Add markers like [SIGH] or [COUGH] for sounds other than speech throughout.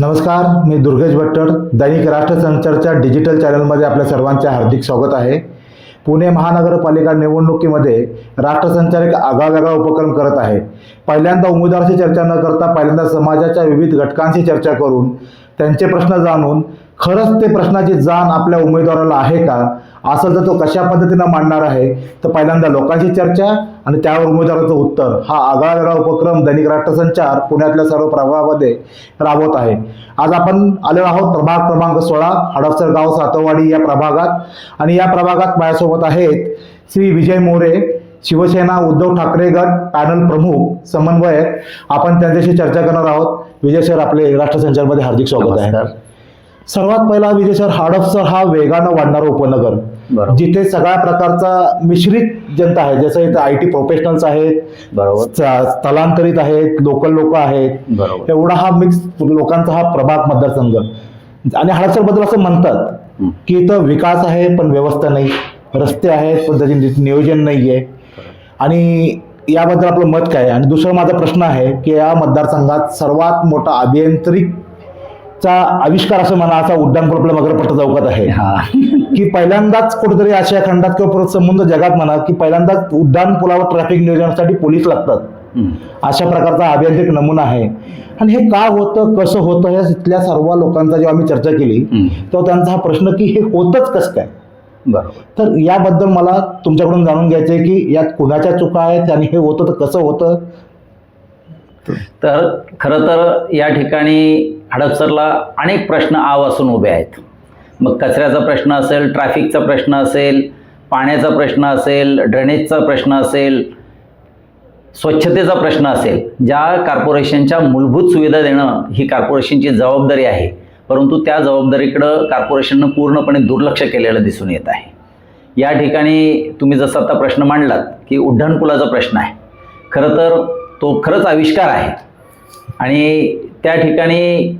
नमस्कार मी दुर्गेश भट्टर. दैनिक राष्ट्रसंचारच्या डिजिटल चॅनलमध्ये आपल्या सर्वांचे हार्दिक स्वागत आहे. पुणे महानगरपालिका निवडणुकीमध्ये राष्ट्रसंचार एक आगळावेगळा उपक्रम करत आहे. पहिल्यांदा उमेदवाराशी चर्चा न करता पहिल्यांदा समाजाच्या विविध घटकांशी चर्चा करून त्यांचे प्रश्न जाणून खरंच ते प्रश्नाची जाण आपल्या उमेदवाराला आहे का? असेल तर तो कशा पद्धतीनं मांडणार आहे तर पहिल्यांदा लोकांशी चर्चा आणि त्यावर उमेदवाराचं उत्तर. हा आगळावेगळा उपक्रम दैनिक राष्ट्रसंचार पुण्यातल्या सर्व प्रभागामध्ये राबवत आहे. आज आपण आलो आहोत प्रभाग क्रमांक सोळा हडपसर गाव सातवाडी या प्रभागात. आणि या प्रभागात माझ्यासोबत आहेत श्री विजय मोरे शिवसेना उद्धव ठाकरे गट पॅनल प्रमुख समन्वयक. आपण त्यांच्याशी चर्चा करणार आहोत. विजय सर आपले राष्ट्रसंचारमध्ये हार्दिक स्वागत आहे. सर्वात पहिला विजय सर हडपसर हा वेगानं वाढणारा उपनगर. जिथे सगळ्या प्रकारचा मिश्रित जनता आहे जसं इथं आय टी प्रोफेशनल्स आहेत बरोबर. स्थलांतरित आहेत लोकल लोक आहेत बरोबर. एवढा हा मिक्स लोकांचा हा प्रभाग मतदारसंघ. आणि हडपसरबद्दल असं म्हणतात. की इथं विकास आहे पण व्यवस्था नाही. रस्ते आहेत पण त्याचे नियोजन नाही आहे आणि याबद्दल आपलं मत काय आहे? आणि दुसरा माझा प्रश्न आहे की या मतदारसंघात सर्वात मोठा अभियांत्रिकचा आविष्कार असं म्हणा असा उड्डाणपूल आपल्या मगरपट्टा चौकात आहे. हा. की पहिल्यांदाच कुठेतरी आशिया खंडात किंवा परत संबंध जगात म्हणा की पहिल्यांदाच उड्डाण पुलावर ट्रॅफिक नियोजनासाठी पोलीस लागतात. अशा प्रकारचा अभियांत्रिक नमुना आहे. आणि हे का होतं कसं होतं या इथल्या सर्व लोकांचा जेव्हा आम्ही चर्चा केली. तेव्हा त्यांचा हा प्रश्न की हे होतच कसं काय? तर याबद्दल मला तुमच्याकडून जाणून घ्यायचं आहे की यात कुणाच्या चुका आहेत आणि हे होतं तर कसं होतं? तर खरं तर या ठिकाणी हडपसरला अनेक प्रश्न आवासून उभे आहेत. मग कचऱ्याचा प्रश्न असेल ट्रॅफिकचा प्रश्न असेल पाण्याचा प्रश्न असेल ड्रेनेजचा प्रश्न असेल स्वच्छतेचा प्रश्न असेल ज्या कॉर्पोरेशनच्या मूलभूत सुविधा देणं ही कॉर्पोरेशनची जबाबदारी आहे. परंतु त्या जबाबदारीकडं कॉर्पोरेशननं पूर्णपणे दुर्लक्ष केलेलं दिसून येत आहे. या ठिकाणी तुम्ही जसा आता प्रश्न मांडलात की उड्डाणपुलाचा प्रश्न आहे. खरं तर तो खरंच आविष्कार आहे. आणि त्या ठिकाणी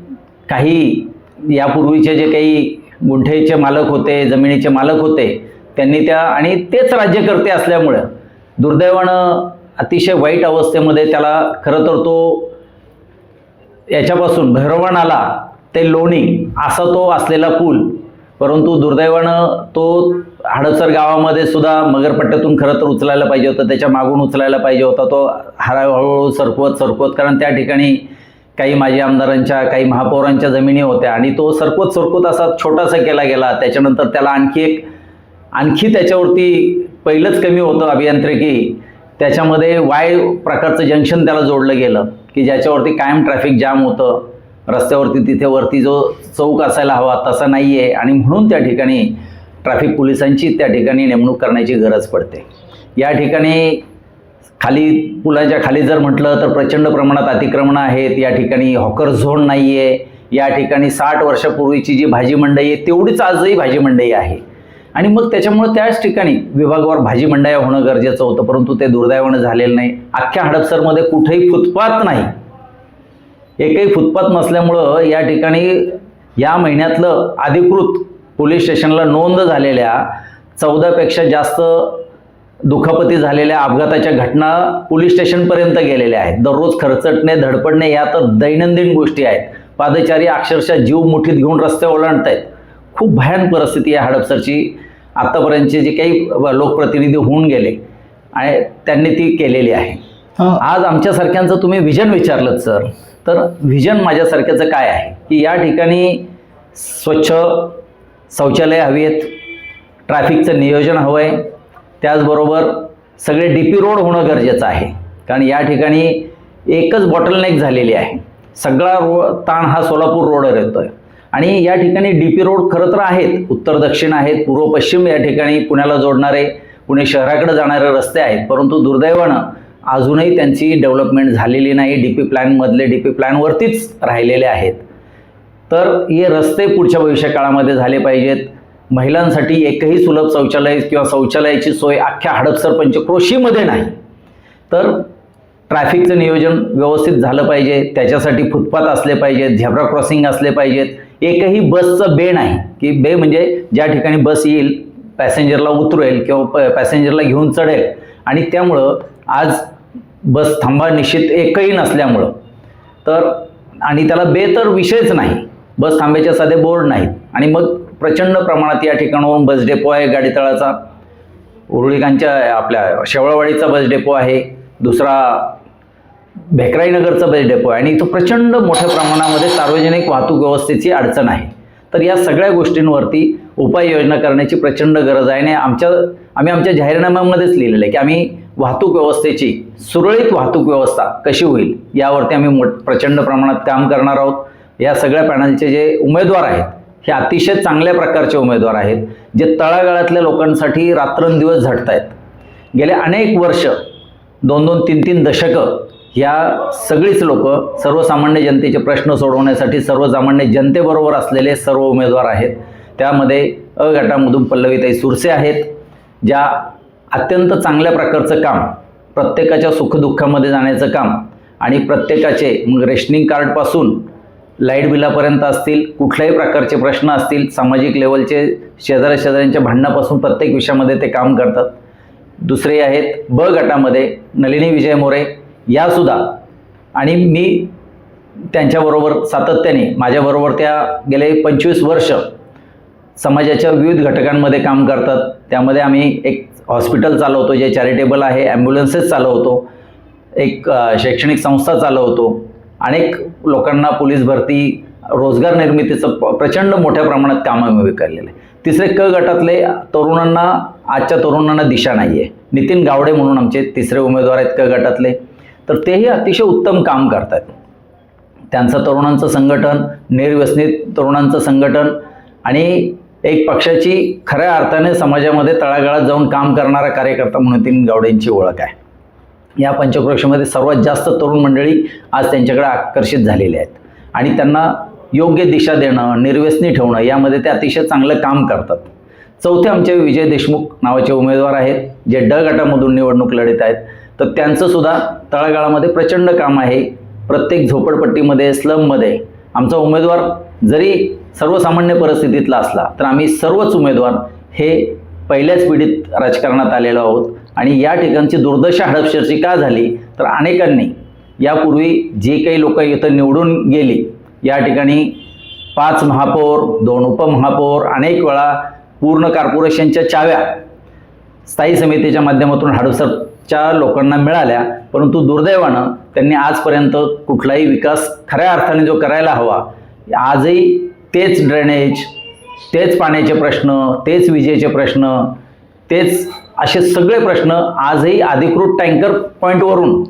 काही यापूर्वीचे जे काही गुंठेचे मालक होते जमिनीचे मालक होते त्यांनी त्या आणि तेच राज्यकर्ते असल्यामुळं दुर्दैवानं अतिशय वाईट अवस्थेमध्ये त्याला खरं तर तो याच्यापासून भैरवण आला ते लोणी असा तो असलेला पूल परंतु दुर्दैवानं तो हडसर गावामध्ये सुद्धा मगरपट्ट्यातून खरं तर उचलायला पाहिजे होतं त्याच्या मागून उचलायला पाहिजे होता तो हरा हळूहळू सरकवत सरकवत कारण त्या ठिकाणी काही माजी आमदारांच्या काही महापौरांच्या जमिनी होत्या आणि तो सरकवत सरकवत असा छोटासा केला गेला. त्याच्यानंतर त्याला आणखी एक आणखी त्याच्यावरती पहिलंच कमी होतं अभियांत्रिकी. त्याच्यामध्ये वाय प्रकारचं जंक्शन त्याला जोडलं गेलं की ज्याच्यावरती कायम ट्रॅफिक जाम होतं. रस्त्यावरती तिथे वरती जो चौक असायला हवा तसा नाही आहे आणि म्हणून त्या ठिकाणी ट्रॅफिक पोलिसांची त्या ठिकाणी नेमणूक करण्याची गरज पडते. या ठिकाणी खाली पुलाच्या खाली जर म्हटलं तर प्रचंड प्रमाणात अतिक्रमणं आहेत या ठिकाणी हॉकर झोन नाही आहे या ठिकाणी साठ वर्षापूर्वीची जी भाजी मंडई आहे तेवढीच आजही भाजी मंडई आहे. आणि मग त्याच्यामुळे त्याच ठिकाणी विभागावर भाजी मंडया होणं गरजेचं होतं परंतु ते दुर्दैवानं झालेलं नाही. अख्ख्या हडपसरमध्ये कुठेही फुटपाथ नाही. एकही फुटपाथ नसल्यामुळं या ठिकाणी या महिन्यातलं अधिकृत पोलीस स्टेशनला नोंद झालेल्या चौदापेक्षा जास्त दुखापती झालेल्या अपघाताच्या घटना पोलीस स्टेशनपर्यंत गेलेल्या आहेत. दररोज खरचटणे धडपडणे या तर दैनंदिन गोष्टी आहेत. पादचारी अक्षरशः जीव मुठीत घेऊन रस्ते ओलांडत आहेत खूप भयान परिस्थिती आहे हडपसरची. आत्तापर्यंतचे जे काही लोकप्रतिनिधी होऊन गेले आणि त्यांनी ती केलेली आहे. आज आमच्यासारख्यांचं तुम्ही विजन विचारलं सर. तर व्हिजन माझ्यासारख्याचं काय आहे? की या ठिकाणी स्वच्छ शौचालय हवी आहेत. ट्रॅफिकचं नियोजन हवं आहे. त्याचबरोबर सगळे डी पी रोड होणं गरजेचं आहे. कारण या ठिकाणी एकच बॉटलनेक झालेली आहे. सगळा रो ताण हा सोलापूर रोडवर येतो आहे आणि या ठिकाणी डी पी रोड खरं तर आहेत. उत्तर दक्षिण आहेत. पूर्व पश्चिम या ठिकाणी पुण्याला जोडणारे पुणे शहराकडे जाणारे रस्ते आहेत. परंतु दुर्दैवानं अजूनही त्यांची डेव्हलपमेंट झालेली नाही. डी पी प्लॅनमधले डी पी प्लॅनवरतीच राहिलेले आहेत. तर हे रस्ते पुढच्या भविष्य काळामध्ये झाले पाहिजेत. महिलांसाठी एकही सुलभ शौचालय किंवा शौचालयाची सोय अख्ख्या हडपसर पंचक्रोशीमध्ये नाही. तर ट्रॅफिकचं नियोजन व्यवस्थित झालं पाहिजे. त्याच्यासाठी फुटपाथ असले पाहिजेत झेब्रा क्रॉसिंग असले पाहिजेत. एकही बसचं बे नाही. की बे म्हणजे ज्या ठिकाणी बस येईल पॅसेंजरला उतरेल किंवा प पॅसेंजरला घेऊन चढेल. आणि त्यामुळं आज बस थांबा निश्चित एकही नसल्यामुळं. तर आणि त्याला बे तर विषयच नाही. बस थांब्याच्या साधे बोर्ड नाहीत. आणि मग प्रचंड प्रमाणात या ठिकाणावरून बस डेपो आहे गाडीतळाचा उरुळीकांच्या आपल्या शेवळवाडीचा बस डेपो आहे. दुसरा भेकराईनगरचा बस डेपो आहे. आणि इथं प्रचंड मोठ्या प्रमाणामध्ये सार्वजनिक वाहतूक व्यवस्थेची अडचण आहे. तर या सगळ्या गोष्टींवरती उपाययोजना करण्याची प्रचंड गरज आहे. आणि आमच्या आम्ही आमच्या जाहीरनाम्यामध्येच लिहिलेलं आहे की आम्ही वाहतूक व्यवस्थेची सुरळीत वाहतूक व्यवस्था कशी होईल यावरती आम्ही मोठ प्रचंड प्रमाणात काम करणार आहोत. या सगळ्या पॅनलचे जे उमेदवार आहेत हे अतिशय चांगल्या प्रकारचे उमेदवार आहेत जे तळागाळातल्या लोकांसाठी रात्रंदिवस झटत आहेत गेले अनेक वर्ष दोन दोन तीन तीन दशकं ह्या सगळीच लोक सर्वसामान्य जनतेचे प्रश्न सोडवण्यासाठी सर्वसामान्य जनतेबरोबर असलेले सर्व उमेदवार आहेत. त्यामध्ये अ गटामधून पल्लवीताई सुरसे आहेत ज्या अत्यंत चांगल्या प्रकारचं काम प्रत्येकाच्या सुखदुःखामध्ये जाण्याचं काम आणि प्रत्येकाचे मग रेशनिंग कार्डपासून लाइट बिलापर्यंत असतील कुठल्याही प्रकारचे प्रश्न असतील सामाजिक लेवलचे शेजाऱ्या शेजाऱ्यांच्या भांडणापासून प्रत्येक विषयामध्ये ते काम करतात. दुसरे आहेत ब गटामध्ये नलिनी विजय मोरे यासुद्धा. आणि मी त्यांच्याबरोबर सातत्याने माझ्याबरोबर त्या गेले पंचवीस वर्ष समाजाच्या विविध घटकांमध्ये काम करतात. त्यामध्ये आम्ही एक हॉस्पिटल चालवतो जे चॅरिटेबल आहे ॲम्ब्युलन्सेस चालवतो एक शैक्षणिक संस्था चालवतो. अनेक लोकांना पोलीस भरती रोजगार निर्मितीचं प- प्रचंड मोठ्या प्रमाणात कामं आम्ही आहे. तिसरे क गटातले तरुणांना आजच्या तरुणांना दिशा नाही आहे नितीन गावडे म्हणून आमचे तिसरे उमेदवार आहेत क गटातले. तर तेही अतिशय उत्तम काम करतात. त्यांचं तरुणांचं संघटन निर्व्यसनित तरुणांचं संघटन आणि एक पक्षाची खऱ्या अर्थाने समाजामध्ये तळागाळात जाऊन काम करणारा कार्यकर्ता म्हणून नितीन गावडेंची ओळख आहे. या पंचक्रोशीमध्ये सर्वात जास्त तरुण मंडळी आज त्यांच्याकडे आकर्षित झालेल्या आहेत. आणि त्यांना योग्य दिशा देणं निर्व्यसनी ठेवणं यामध्ये ते अतिशय चांगलं काम करतात. चौथे आमचे विजय देशमुख नावाचे उमेदवार आहेत जे ड गटामधून निवडणूक लढत आहेत. तर त्यांचं सुद्धा तळागाळामध्ये प्रचंड काम आहे. प्रत्येक झोपडपट्टीमध्ये स्लममध्ये आमचा उमेदवार जरी सर्वसामान्य परिस्थितीतला असला तर आम्ही सर्वच उमेदवार हे पहिल्याच पिढीत राजकारणात आलेलो आहोत. आणि या ठिकाणची दुर्दशा हडपसरची का झाली? तर अनेकांनी यापूर्वी जे काही लोक इथं निवडून गेली या ठिकाणी पाच महापौर दोन उपमहापौर अनेक वेळा पूर्ण कॉर्पोरेशनच्या चाव्या स्थायी समितीच्या माध्यमातून हडपसरच्या लोकांना मिळाल्या परंतु दुर्दैवानं त्यांनी आजपर्यंत कुठलाही विकास खऱ्या अर्थाने जो करायला हवा आजही तेच ड्रेनेज तेच पाण्याचे प्रश्न तेच विजेचे प्रश्न तेच असे सगळे प्रश्न आजही अधिकृत टँकर पॉईंटवरून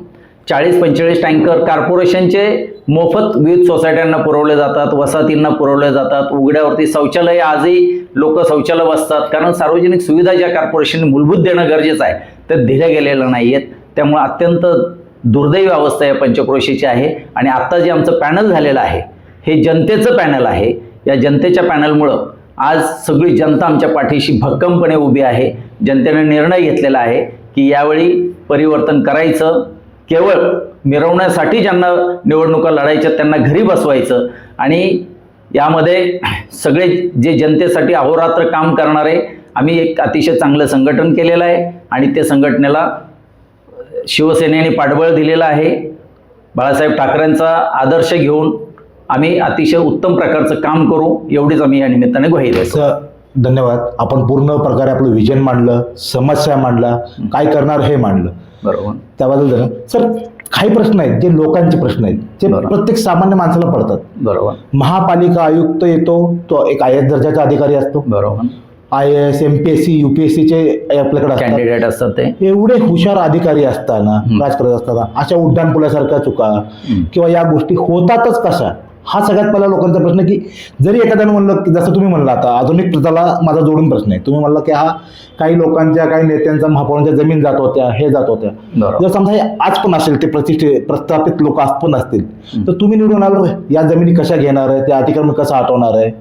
चाळीस पंचेचाळीस टँकर कॉर्पोरेशनचे मोफत विविध सोसायट्यांना पुरवले जातात वसाहतींना पुरवले जातात उघड्यावरती शौचालय आजही लोक शौचालय बसतात. कारण सार्वजनिक सुविधा ज्या कॉर्पोरेशनने मूलभूत देणं गरजेचं आहे ते दिल्या गेलेलं नाही आहेत त्यामुळे अत्यंत दुर्दैवी अवस्था या पंचक्रोशीची आहे. आणि आत्ता जे आमचं पॅनल झालेलं आहे हे जनतेचं पॅनल आहे. या जनतेच्या पॅनलमुळं आज सगळी जनता आमच्या पाठीशी भक्कमपणे उभी आहे. जनतेने निर्णय घेतलेला आहे की यावेळी परिवर्तन करायचं केवळ मिरवण्यासाठी ज्यांना निवडणुका लढायच्या त्यांना घरी बसवायचं आणि यामध्ये सगळे जे जनतेसाठी अहोरात्र काम करणारे आम्ही एक अतिशय चांगलं संघटन केलेलं आहे आणि ते संघटनेला शिवसेनेने पाठबळ दिलेलं आहे. बाळासाहेब ठाकरेंचा आदर्श घेऊन आम्ही अतिशय उत्तम प्रकारचं काम करू एवढीच आम्ही या निमित्ताने ग्वाही देतो. सर धन्यवाद. आपण पूर्ण प्रकारे आपलं विजन मांडलं समस्या मांडला काय करणार हे मांडलं. बरोबर. त्याबद्दल सर काही प्रश्न आहेत जे लोकांचे प्रश्न आहेत जे बरोबर. प्रत्येक सामान्य माणसाला पडतात. बरोबर. महापालिका आयुक्त येतो तो एक आय एस दर्जाचा अधिकारी असतो. बरोबर. I S M P S C U P S सीचे आपल्याकडे असतात. कॅन्डिडेट असतात ते. एवढे हुशार अधिकारी असताना हं. राजकारणात असताना अशा उड्डाण पुलासारख्या चुका किंवा या गोष्टी होतातच कशा? हा सगळ्यात पहिला लोकांचा प्रश्न की जरी एखाद्यानं म्हणलं की जसं तुम्ही म्हणला आता आधुनिक प्रथाला माझा जोडून प्रश्न आहे. तुम्ही म्हणला की हा काही लोकांच्या काही नेत्यांचा महापौरांच्या जमीन जात होत्या हे जात होत्या. जर समजा हे आज पण असेल ते प्रतिष्ठित प्रस्थापित लोक आज पण असतील तर तुम्ही निवडून आलो या जमिनी कशा घेणार आहे त्या अतिक्रमण कसं हटवणार आहे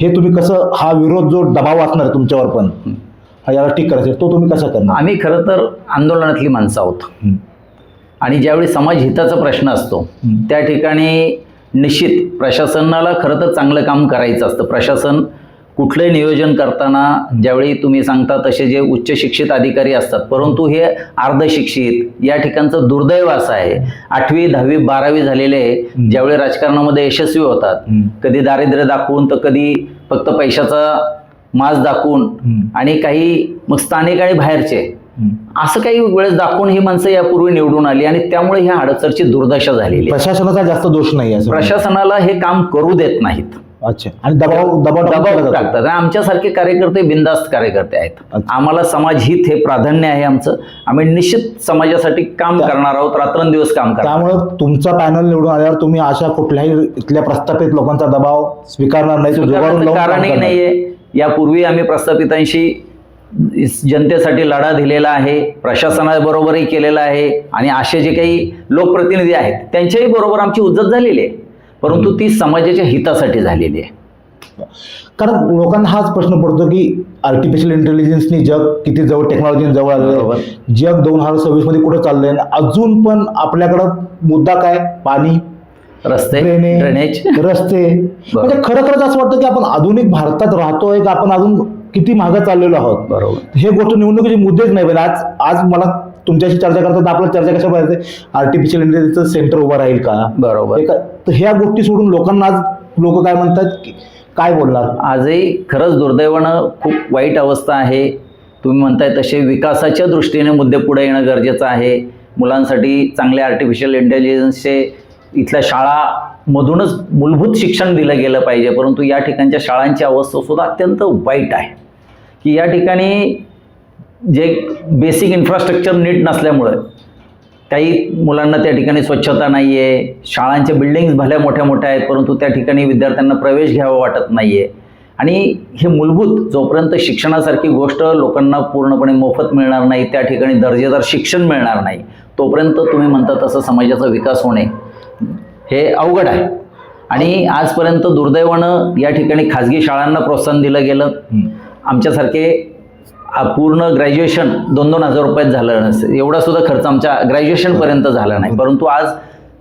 हे तुम्ही कसं हा विरोध जो दबाव असणार आहे तुमच्यावर पण हा याला ठीक करायचं तो तुम्ही कसा करणार? आम्ही खरं तर आंदोलनातली माणसं आहोत. आणि ज्यावेळी समाज हिताचा प्रश्न असतो. त्या ठिकाणी निश्चित प्रशासनाला खरं तर चांगलं काम करायचं असतं प्रशासन कुठलंही नियोजन करताना ज्यावेळी तुम्ही सांगता तसे जे उच्च शिक्षित अधिकारी असतात परंतु हे अर्धशिक्षित या ठिकाणचं दुर्दैव असं आहे आठवी दहावी बारावी झालेले. ज्यावेळी राजकारणामध्ये यशस्वी होतात. कधी दारिद्र्य दाखवून तर कधी फक्त पैशाचा माज दाखवून. आणि काही मग स्थानिक आणि बाहेरचे. असं काही वेळेस दाखवून ही माणसं यापूर्वी निवडून आली आणि त्यामुळे ह्या हडपसरची दुर्दशा झालेली आहे. प्रशासनाचा जास्त दोष नाही असं प्रशासनाला हे काम करू देत नाहीत. अच्छा. आणि दबाव दबाव दबाव जातो. टाकतात. आणि आमच्यासारखे कार्यकर्ते बिंदास्त कार्यकर्ते आहेत. अच्छा. आम्हाला समाज हित हे प्राधान्य आहे आमचं. आम्ही निश्चित समाजासाठी काम त्या- करणार आहोत. रात्रंदिवस काम करणार त्यामुळे तुमचा पॅनल निवडून आल्यावर तुम्ही अशा कुठल्याही इथल्या प्रस्थापित लोकांचा दबाव स्वीकारणार नाही. तो जुगारून स्वीकारण्याचं लावून काम कारणही करणार. नाहीये. यापूर्वी आम्ही प्रस्थापितांशी जनतेसाठी लढा दिलेला आहे प्रशासनाबरोबरही केलेला आहे आणि असे जे काही लोकप्रतिनिधी आहेत त्यांच्याही बरोबर आमची उज्जत झालेली आहे. परंतु ती समाजाच्या हितासाठी झालेली आहे. कारण लोकांना हाच प्रश्न पडतो की आर्टिफिशियल इंटेलिजन्सनी जग किती जवळ टेक्नॉलॉजी जवळ बरोबर. आलेलं जग दोन हजार सव्वीसमध्ये कुठे चाललंय अजून पण आपल्याकडं मुद्दा काय? पाणी रस्ते ड्रेनेज रस्ते. म्हणजे खरं असं वाटतं की आपण आधुनिक भारतात राहतोय का? आपण अजून किती मागं चाललेलो आहोत. बरोबर. हे गोष्ट निवडणुकीचे मुद्देच नाही पण आज आज मला तुमच्याशी चर्चा करताना आपल्याला चर्चा कशा पाहिजे आर्टिफिशियल इंटेलिजन्सचं सेंटर उभं राहील का? बरोबर. हे का- तर ह्या गोष्टी सोडून लोकांना आज लोक काय म्हणतात की काय बोलणार? आजही खरंच दुर्दैवानं खूप वाईट अवस्था आहे. तुम्ही म्हणताय तसे विकासाच्या दृष्टीने मुद्दे पुढे येणं गरजेचं आहे. मुलांसाठी चांगले आर्टिफिशियल इंटेलिजन्सचे इथल्या मधूनच मूलभूत शिक्षण दिलं गेलं पाहिजे परंतु या ठिकाणच्या शाळांची अवस्था सुद्धा अत्यंत वाईट आहे. की या ठिकाणी जे बेसिक इन्फ्रास्ट्रक्चर नीट नसल्यामुळं काही मुलांना त्या ठिकाणी स्वच्छता नाही आहे शाळांच्या बिल्डिंग्स भल्या मोठ्या मोठ्या आहेत परंतु त्या ठिकाणी विद्यार्थ्यांना प्रवेश घ्यावा वाटत नाही आहे आणि हे मूलभूत जोपर्यंत शिक्षणासारखी गोष्ट लोकांना पूर्णपणे मोफत मिळणार नाही त्या ठिकाणी दर्जेदार शिक्षण मिळणार नाही तोपर्यंत तुम्ही म्हणता तसं समाजाचा विकास होणे हे अवघड आहे. आणि आजपर्यंत दुर्दैवानं या ठिकाणी खाजगी शाळांना प्रोत्साहन दिलं गेलं. आमच्यासारखे पूर्ण ग्रॅज्युएशन दोन दोन हजार रुपयात झालं नसतं एवढा सुद्धा खर्च आमच्या ग्रॅज्युएशनपर्यंत झाला नाही. परंतु आज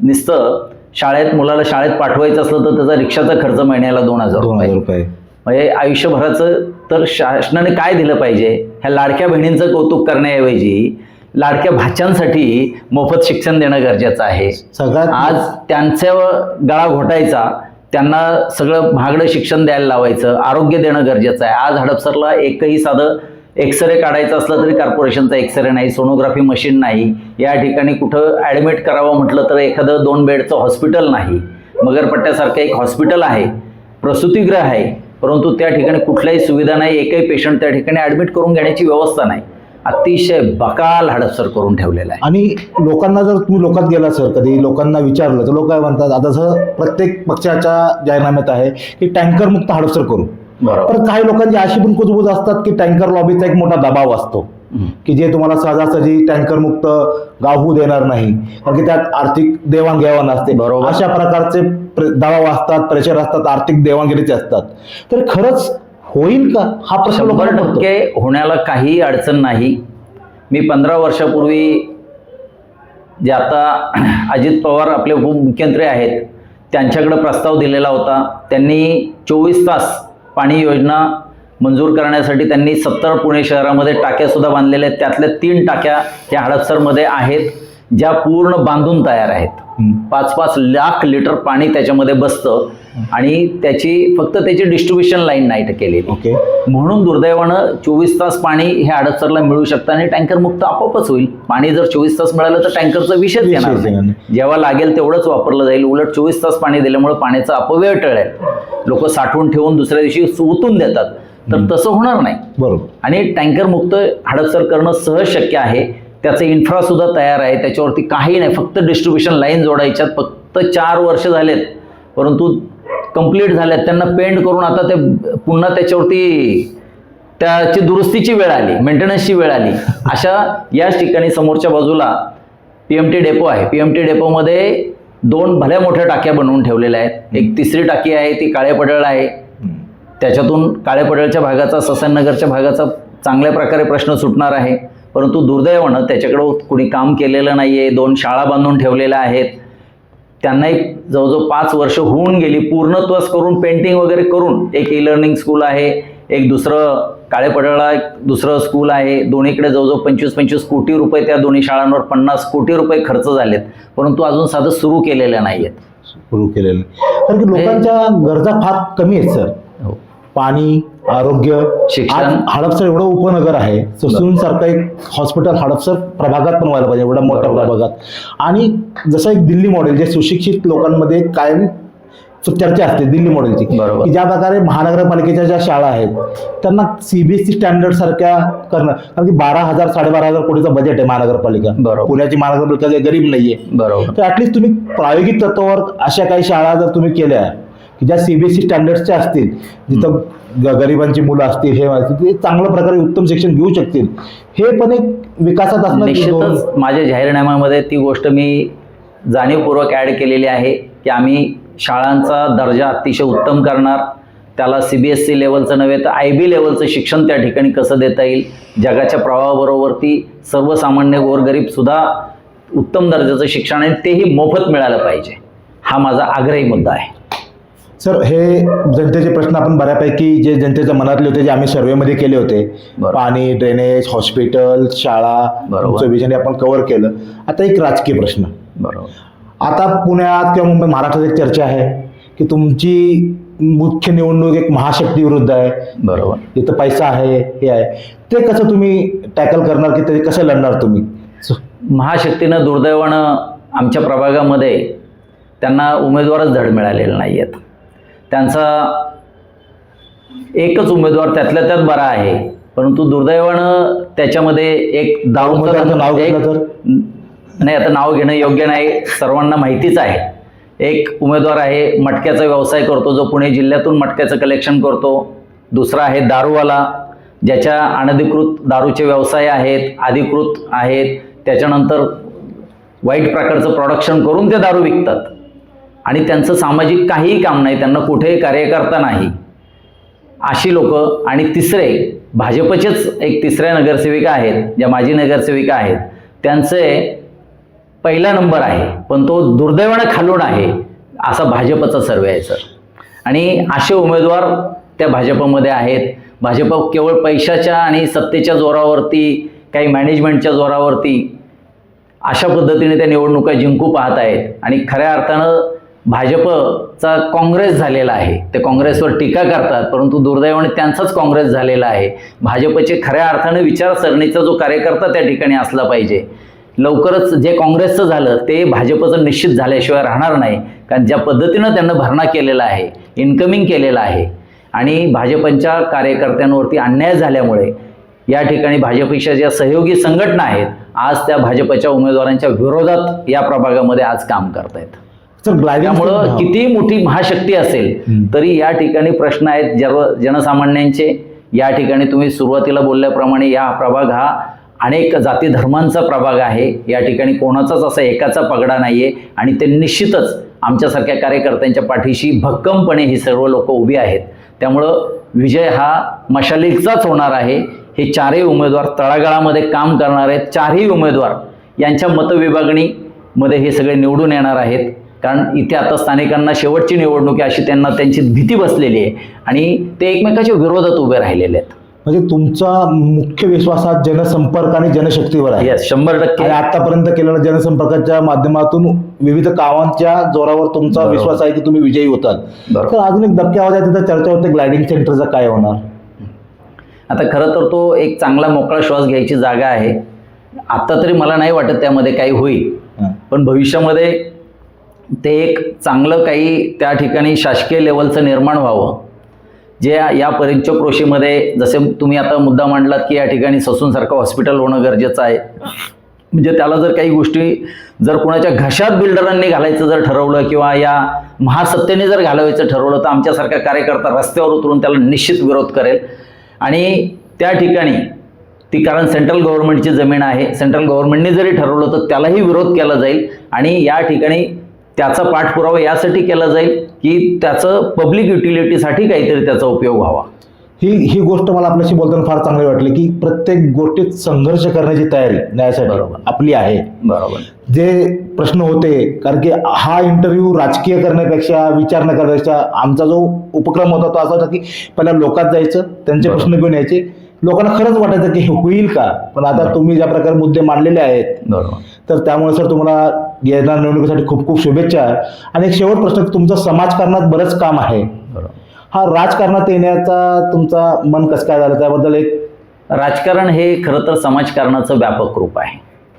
नुसतं शाळेत मुलाला शाळेत पाठवायचं असलं तर त्याचा रिक्षाचा खर्च महिन्याला दोन हजार दोन हजार रुपये. रुपये. म्हणजे आयुष्यभराचं तर शासनाने काय दिलं पाहिजे? ह्या लाडक्या बहिणींचं कौतुक करण्याऐवजी लाडक्या भाच्यांसाठी मोफत शिक्षण देणं गरजेचं आहे. सगळ्यात आज त्यांचा गळा घोटायचा त्यांना सगळं महागडं शिक्षण द्यायला लावायचं आरोग्य देणं गरजेचं आहे. आज हडपसरला एकही साधं एक्सरे काढायचं असलं तरी कॉर्पोरेशनचा एक्सरे नाही सोनोग्राफी मशीन नाही. या ठिकाणी कुठं ॲडमिट करावं म्हटलं तर एखादं दोन बेडचं हॉस्पिटल नाही. मगरपट्ट्यासारखं एक हॉस्पिटल आहे. प्रसूतिगृह आहे. परंतु त्या ठिकाणी कुठल्याही सुविधा नाही एकही पेशंट त्या ठिकाणी ॲडमिट करून घेण्याची व्यवस्था नाही. अतिशय बकाल हडपसर करून ठेवलेला आहे. आणि लोकांना जर तुम्ही लोकात गेला सर कधी लोकांना विचारलं तर लोक काय म्हणतात आता जसं प्रत्येक पक्षाच्या जाहीरनाम्यात आहे की टँकर मुक्त हडपसर करू. पण काही लोकांची अशी पण कुजबूज असतात की टँकर लॉबीचा एक मोठा दबाव असतो. की जे तुम्हाला सहजासहजी टँकर मुक्त गाव होऊ देणार नाही कारण की त्यात आर्थिक देवाणघेवाण असते. बरोबर. अशा प्रकारचे प्र- दबाव असतात प्रेशर असतात आर्थिक देवाणघेवाणीचे असतात. तर खरंच होईल का? हा प्रश्न शंभर लोकांना पडतो. टक्के होण्याला काही अडचण नाही. मी पंधरा वर्षापूर्वी जे आता अजित पवार आपले उपमुख्यमंत्री आहेत त्यांच्याकडे प्रस्ताव दिलेला होता. त्यांनी चोवीस तास पाणी योजना मंजूर करण्यासाठी त्यांनी सत्तर पुणे शहरामध्ये टाक्यासुद्धा बांधलेल्या आहेत. त्यातल्या तीन टाक्या ह्या हडपसरमध्ये आहेत. ज्या पूर्ण बांधून तयार आहेत. पाच पाच लाख लिटर पाणी त्याच्यामध्ये बसतं आणि त्याची फक्त त्याची डिस्ट्रीब्युशन लाईन नाही केलेली. ओके. म्हणून दुर्दैवानं चोवीस तास पाणी हे हडपसरला मिळू शकतं आणि टँकर मुक्त आपोआपच होईल. पाणी जर चोवीस तास मिळालं तर टँकरचा विषयच येणार जेव्हा लागेल तेवढंच वापरलं जाईल. उलट चोवीस तास पाणी दिल्यामुळे पाण्याचा अपव्यय टळेल. लोक साठवून ठेवून दुसऱ्या दिवशी ओतून देतात. तर तसं होणार नाही. बरोबर. आणि टँकर मुक्त हडपसर करणं सहज शक्य आहे. त्याचं इन्फ्रासुद्धा तयार आहे. त्याच्यावरती काही नाही. फक्त डिस्ट्रीब्युशन लाईन जोडायच्यात. फक्त चार वर्ष झालेत. परंतु कंप्लीट झाल्यात. त्यांना पेंट करून आता ते पुन्हा त्याच्यावरती त्याची दुरुस्तीची वेळ आली. मेंटेनन्सची वेळ आली. अशा याच ठिकाणी समोरच्या बाजूला पी एम टी डेपो आहे. पी एम टी डेपोमध्ये दोन भल्या मोठ्या टाक्या बनवून ठेवलेल्या आहेत. एक तिसरी टाकी आहे. ती काळे पडळ आहे. त्याच्यातून काळे पडळच्या भागाचा ससननगरच्या भागाचा चांगल्या प्रकारे प्रश्न सुटणार आहे. परंतु दुर्दैवानं त्याच्याकडं कोणी काम केलेलं नाही आहे दोन शाळा बांधून ठेवलेल्या आहेत. त्यांनाही जवळजवळ पाच वर्ष होऊन गेली पूर्णत्वच करून पेंटिंग वगैरे करून. एक ई लर्निंग स्कूल आहे एक दुसरं काळेपडळा एक दुसरं स्कूल आहे. दोन्हीकडे जवळजवळ पंचवीस पंचवीस कोटी रुपये त्या दोन्ही शाळांवर पन्नास कोटी रुपये खर्च झालेत. परंतु अजून साधं सुरू केलेल्या नाही आहेत सुरू केलेलं. कारण की लोकांच्या गरजा फार कमी आहेत सर. हो. पाणी आरोग्य शिक्षण. हडपसर एवढं उपनगर आहे ससून सारखं एक हॉस्पिटल हडपसर प्रभागात पण व्हायला पाहिजे एवढ्या मोठ्या. प्रभागात आणि जसं एक दिल्ली मॉडेल जे सुशिक्षित लोकांमध्ये कायम चर्चा असते दिल्ली मॉडेलची. की ज्या प्रकारे महानगरपालिकेच्या ज्या शाळा आहेत त्यांना सीबीएसई स्टँडर्ड सारख्या करणं कारण की बारा हजार साडेबारा हजार कोटीचं बजेट आहे महानगरपालिका बरोबर. पुण्याची महानगरपालिका गरीब नाहीये बरोबर तर ॲटलिस्ट तुम्ही प्रायोगिक तत्वावर अशा काही शाळा जर तुम्ही केल्या की ज्या सीबीएसई स्टँडर्डच्या असतील जिथं गरिबांची मुलं असतील हे ते चांगल्या प्रकारे उत्तम शिक्षण घेऊ शकतील. हे पण एक विकासात असणं एक दोन- निश्चितच माझ्या जाहीरनाम्यामध्ये ती गोष्ट मी जाणीवपूर्वक ॲड केलेली आहे की आम्ही शाळांचा दर्जा अतिशय उत्तम करणार. त्याला सी बी एस सी लेवलचं नव्हे तर आय बी लेवलचं शिक्षण त्या ठिकाणी कसं देता येईल? जगाच्या प्रवाहाबरोबरती सर्वसामान्य गोरगरीबसुद्धा उत्तम दर्जाचं शिक्षण आहे तेही मोफत मिळालं पाहिजे. हा माझा आग्रही मुद्दा आहे. सर हे जनतेचे प्रश्न आपण बऱ्यापैकी जे जनतेच्या मनातले होते जे आम्ही सर्वेमध्ये केले होते. पाणी ड्रेनेज हॉस्पिटल शाळा विजन आपण कव्हर केलं. आता एक राजकीय प्रश्न. बरोबर. आता पुण्यात किंवा मुंबई महाराष्ट्रात एक चर्चा आहे की तुमची मुख्य निवडणूक एक महाशक्ती विरुद्ध आहे. बरोबर. इथं पैसा आहे हे आहे. ते कसं तुम्ही टॅकल करणार की ते कसं लढणार तुम्ही? महाशक्तीनं दुर्दैवानं आमच्या प्रभागामध्ये त्यांना उमेदवारच धड मिळालेले नाही आहेत त्यांचा एकच उमेदवार त्यातल्या त्यात बरा आहे. परंतु दुर्दैवानं त्याच्यामध्ये एक नाव एक? नाही आता नाव घेणं योग्य नाही. सर्वांना माहितीच आहे. एक उमेदवार आहे मटक्याचा व्यवसाय करतो जो पुणे जिल्ह्यातून मटक्याचं कलेक्शन करतो. दुसरा आहे दारूवाला ज्याच्या अनधिकृत दारूचे व्यवसाय आहेत अधिकृत आहेत. त्याच्यानंतर वाईट प्रकारचं प्रोडक्शन करून ते दारू विकतात. आणि त्यांचं सामाजिक काहीही काम नाही त्यांना कुठेही कार्यकर्ता नाही. अशी लोक आणि तिसरे भाजपचेच एक तिसऱ्या नगरसेविका आहेत ज्या माजी नगरसेविका आहेत त्यांचे पहिला नंबर आहे पण तो दुर्दैवानं खालून आहे असा भाजपचा सर्वे आहे सर. आणि असे उमेदवार त्या भाजपमध्ये आहेत. भाजप केवळ पैशाच्या आणि सत्तेच्या जोरावरती काही मॅनेजमेंटच्या जोरावरती अशा पद्धतीने त्या निवडणुका जिंकू पाहत आहेत. आणि खऱ्या अर्थानं भाजपचा काँग्रेस झालेला आहे. ते काँग्रेसवर टीका करतात परंतु दुर्दैवाने त्यांचाच काँग्रेस झालेला आहे. भाजपचे खऱ्या अर्थानं विचारसरणीचा जो कार्यकर्ता त्या ठिकाणी असला पाहिजे. लवकरच जे काँग्रेसचं झालं ते भाजपचं निश्चित झाल्याशिवाय राहणार नाही. कारण ज्या पद्धतीनं त्यांना भरणा केलेला आहे इन्कमिंग केलेलं आहे आणि भाजपच्या कार्यकर्त्यांवरती अन्याय झाल्यामुळे या ठिकाणी भाजपच्या ज्या सहयोगी संघटना आहेत आज त्या भाजपच्या उमेदवारांच्या विरोधात या प्रभागामध्ये आज काम करत आहेत त्यामुळं किती मोठी महाशक्ती असेल. तरी या ठिकाणी प्रश्न आहेत जनसामान्यांचे. या ठिकाणी तुम्ही सुरुवातीला बोलल्याप्रमाणे या प्रभाग हा अनेक जाती धर्मांचा प्रभाग आहे. या ठिकाणी कोणाचाच असा एकाचा पगडा नाहीये आणि ते निश्चितच आमच्यासारख्या कार्यकर्त्यांच्या पाठीशी भक्कमपणे ही सर्व लोक उभी आहेत. त्यामुळं विजय हा मशालीचाच होणार आहे. हे चारही उमेदवार तळागाळामध्ये काम करणार आहेत. चारही उमेदवार यांच्या मतविभागणीमध्ये हे सगळे निवडून येणार आहेत. कारण इथे आता स्थानिकांना शेवटची निवडणूक आहे अशी त्यांना त्यांची भीती बसलेली आहे. आणि ते एकमेकाच्या विरोधात उभे राहिलेले आहेत. म्हणजे तुमचा मुख्य विश्वास हा जनसंपर्क आणि जनशक्तीवर आहे. येस शंभर टक्के. आणि आतापर्यंत केलेल्या जनसंपर्काच्या माध्यमातून विविध कामांच्या जोरावर तुमचा बरोबर. विश्वास आहे की तुम्ही विजयी होतात बरोबर. तर अजून एक धक्के आवाज आहे तिथं चर्चा होते ग्लायडिंग सेंटरचं काय होणार? आता खरं तर तो एक चांगला मोकळा श्वास घ्यायची जागा आहे. आत्ता तरी मला नाही वाटत त्यामध्ये काही होईल. हं. पण भविष्यामध्ये ते एक चांगलं काही त्या ठिकाणी शासकीय लेवलचं निर्माण व्हावं. जे या पंचक्रोशीमध्ये जसे तुम्ही आता मुद्दा मांडलात की या ठिकाणी ससूनसारखं हॉस्पिटल होणं गरजेचं आहे. म्हणजे त्याला जर काही गोष्टी जर कोणाच्या घशात बिल्डरांनी घालायचं जर ठरवलं किंवा या महासत्तेने जर घालवायचं ठरवलं तर आमच्यासारखा कार्यकर्ता रस्त्यावर उतरून त्याला निश्चित विरोध करेल. आणि त्या ठिकाणी ती कारण सेंट्रल गव्हर्नमेंटची जमीन आहे. सेंट्रल गव्हर्नमेंटने जरी ठरवलं तर त्यालाही विरोध केला जाईल. आणि या ठिकाणी त्याचा पाठपुरावा यासाठी केला जाईल की त्याचं पब्लिक युटिलिटीसाठी काहीतरी त्याचा उपयोग व्हावा ही ही गोष्ट मला आपल्याशी बोलताना फार चांगली वाटली की प्रत्येक गोष्टीत संघर्ष करण्याची तयारी न्यायासाठी बरोबर. आपली आहे बरोबर जे प्रश्न होते कारण की हा इंटरव्ह्यू राजकीय करण्यापेक्षा विचार न करण्यापेक्षा आमचा जो उपक्रम होता तो असा होता की पहिला लोकात जायचं त्यांचे. प्रश्न घेऊन यायचे लोकांना खरंच वाटायचं की हे होईल का? पण आता. तुम्ही ज्या प्रकारे मुद्दे मांडलेले आहेत तर त्यामुळे सर तुम्हाला येणाऱ्या निवडणुकीसाठी खूप खूप शुभेच्छा आणि एक शेवट प्रश्न तुमचं समाजकारणात बरंच काम आहे. हा राजकारणात येण्याचा तुमचा मन कसं काय झालं? त्याबद्दल एक राजकारण हे खरं तर समाजकारणाचं व्यापक रूप आहे.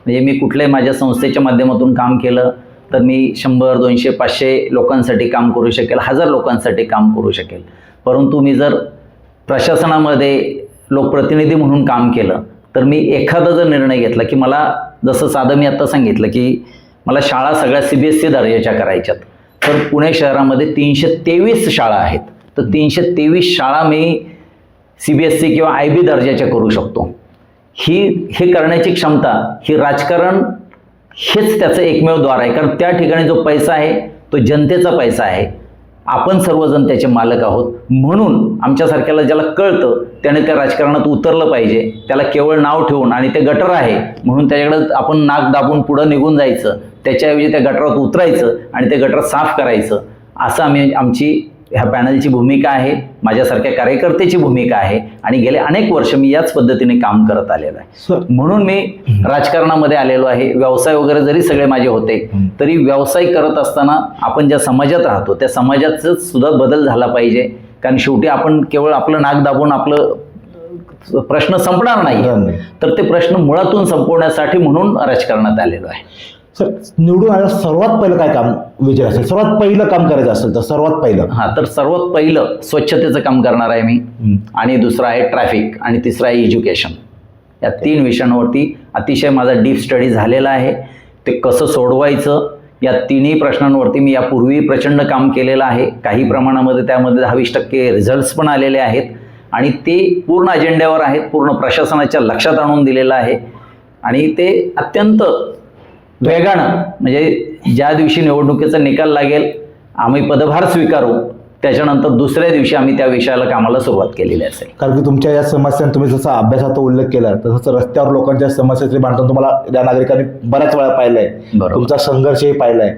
म्हणजे मी कुठल्याही माझ्या संस्थेच्या माध्यमातून काम केलं तर मी शंभर दोनशे पाचशे लोकांसाठी काम करू शकेल हजार लोकांसाठी काम करू शकेल. परंतु मी जर प्रशासनामध्ये लोकप्रतिनिधी म्हणून काम केलं. तर मी एखादा जर निर्णय घेतला की मला जसं साधं मी आत्ता सांगितलं की मला शाळा सगळ्या सी बी एस सी दर्जाच्या करायच्यात तर पुणे शहरामध्ये तीनशे तेवीस शाळा आहेत. तर तीनशे तेवीस शाळा मी सी बी एस सी किंवा आय बी दर्जाच्या करू शकतो. ही हे करण्याची क्षमता ही राजकारण हेच त्याचं एकमेव द्वार आहे. कारण त्या ठिकाणी जो पैसा आहे तो जनतेचा पैसा आहे. आपण सर्वजण त्याचे मालक आहोत. म्हणून आमच्यासारख्याला ज्याला कळतं त्याने त्या राजकारणात उतरलं पाहिजे. त्याला केवळ नाव ठेवून आणि ते गटर आहे. म्हणून त्याच्याकडे आपण नाक दाबून पुढं निघून जायचं. त्याच्याऐवजी त्या गटरात उतरायचं आणि ते गटर साफ करायचं. असं आम्ही आमची ह्या पॅनलची भूमिका आहे माझ्यासारख्या कार्यकर्त्याची भूमिका आहे आणि गेले अनेक वर्ष मी याच पद्धतीने काम करत आलेलो आहे. म्हणून मी राजकारणामध्ये आलेलो आहे. व्यवसाय वगैरे जरी सगळे माझे होते. तरी व्यवसाय करत असताना आपण ज्या समाजात राहतो त्या समाजाचा सुद्धा बदल झाला पाहिजे. कारण शेवटी आपण केवळ आपलं नाक दाबून आपलं प्रश्न संपणार नाही. तर ते प्रश्न मुळातून संपवण्यासाठी म्हणून राजकारणात आलेलो आहे. सर निवडून आल्यावर सर्वात पहिलं काय काम विजय असेल? सर्वात पहिलं काम करायचं असेल तर सर्वात पहिलं. हा तर सर्वात पहिलं स्वच्छतेचं काम करणार आहे मी. आणि दुसरं आहे ट्रॅफिक आणि तिसरं आहे एज्युकेशन. या तीन विषयांवरती अतिशय माझा डीप स्टडी झालेला आहे. ते कसं सोडवायचं या तिन्ही प्रश्नांवरती मी यापूर्वी प्रचंड काम केलेलं आहे. काही प्रमाणामध्ये त्यामध्ये दहावीस टक्के रिझल्ट्स पण आलेले आहेत. आणि ते पूर्ण अजेंड्यावर आहेत पूर्ण प्रशासनाच्या लक्षात आणून दिलेलं आहे. आणि ते अत्यंत वेगानं म्हणजे ज्या दिवशी निवडणुकीचा निकाल लागेल आम्ही पदभार स्वीकारू त्याच्यानंतर दुसऱ्या दिवशी आम्ही त्या विषयाला कामाला सुरुवात केलेली असेल. कारण की तुमच्या या समस्या तुम्ही जसा अभ्यासात उल्लेख केला तसंच रस्त्यावर लोकांच्या समस्याचे भांडण तुम्हाला या नागरिकांनी बऱ्याच वेळा पाहिलंय. तुमचा संघर्षही पाहिलाय.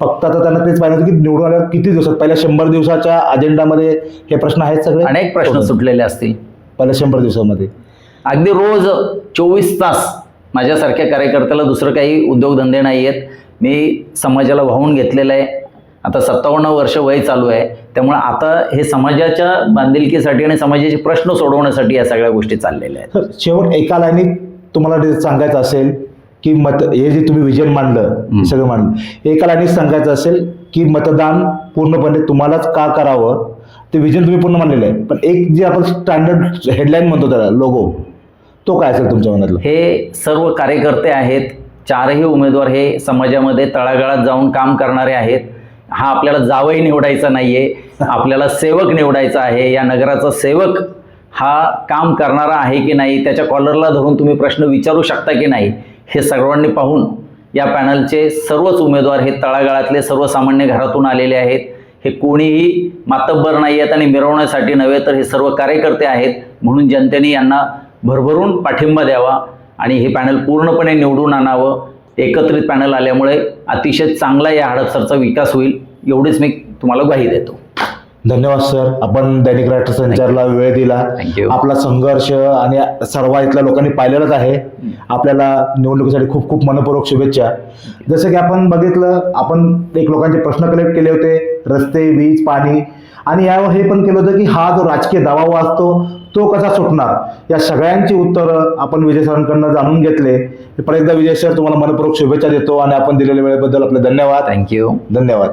फक्त आता त्यांना तेच पाहिलं की निवडून आल्यावर किती दिवसात पहिल्या शंभर दिवसाच्या अजेंडामध्ये हे प्रश्न आहेत सगळे? अनेक प्रश्न सुटलेले असतील. पहिल्या शंभर दिवसामध्ये. अगदी रोज चोवीस तास माझ्यासारख्या कार्यकर्त्याला दुसरं काही उद्योगधंदे नाही आहेत. मी समाजाला वाहून घेतलेलं आहे. आता सत्तावन्न वर्ष वय चालू आहे. त्यामुळे आता हे समाजाच्या बांधिलकीसाठी आणि समाजाचे प्रश्न सोडवण्यासाठी या सगळ्या गोष्टी चाललेल्या आहेत. तर शेवट एका लाईनीत तुम्हाला सांगायचं असेल की मत हे जे तुम्ही विजन मांडलं. सगळं मांडलं. एका लाईनीत सांगायचं असेल की मतदान पूर्णपणे तुम्हालाच का करावं? ते विजन तुम्ही पूर्ण मांडलेलं आहे. पण एक जे आपण स्टँडर्ड हेडलाईन म्हणतो त्याला लोगो तो काय असेल तुमच्या मनातलं? हे सर्व कार्यकर्ते आहेत. चारही उमेदवार हे समाजामध्ये तळागाळात जाऊन काम करणारे आहेत. हा आपल्याला जावई निवडायचा नाहीये. [LAUGHS] आपल्याला सेवक निवडायचा आहे. या नगराचा सेवक हा काम करणारा आहे की नाही त्याच्या कॉलरला धरून तुम्ही प्रश्न विचारू शकता की नाही हे सर्वांनी पाहून या पॅनलचे सर्वच उमेदवार हे तळागाळातले सर्वसामान्य घरातून आलेले आहेत. हे कोणीही मातब्बर नाही आहेत आणि मिरवण्यासाठी नव्हे तर हे सर्व कार्यकर्ते आहेत. म्हणून जनतेने यांना भरभरून पाठिंबा द्यावा आणि हे पॅनल पूर्णपणे निवडून आणावं. एकत्रित पॅनल आल्यामुळे अतिशय चांगला या हडपसरचा विकास होईल एवढीच मी तुम्हाला ग्वाही देतो. धन्यवाद सर. आपण दैनिक राष्ट्र संचारला वेळ दिला. आपला संघर्ष आणि सर्व इथल्या लोकांनी पाहिलेलंच आहे. आपल्याला निवडणुकीसाठी खूप खूप मनपूर्वक शुभेच्छा. जसं की आपण बघितलं आपण एक लोकांचे प्रश्न कलेक्ट केले होते रस्ते वीज पाणी. आणि यावर हे पण केलं होतं की हा जो राजकीय दबाव असतो तो कसा सुटणार? या सगळ्यांची उत्तरं आपण विजय सरांकडनं जाणून घेतले. परत एकदा विजय सर तुम्हाला मनपूर्वक शुभेच्छा देतो आणि आपण दिलेल्या वेळेबद्दल आपले धन्यवाद. थँक्यू धन्यवाद.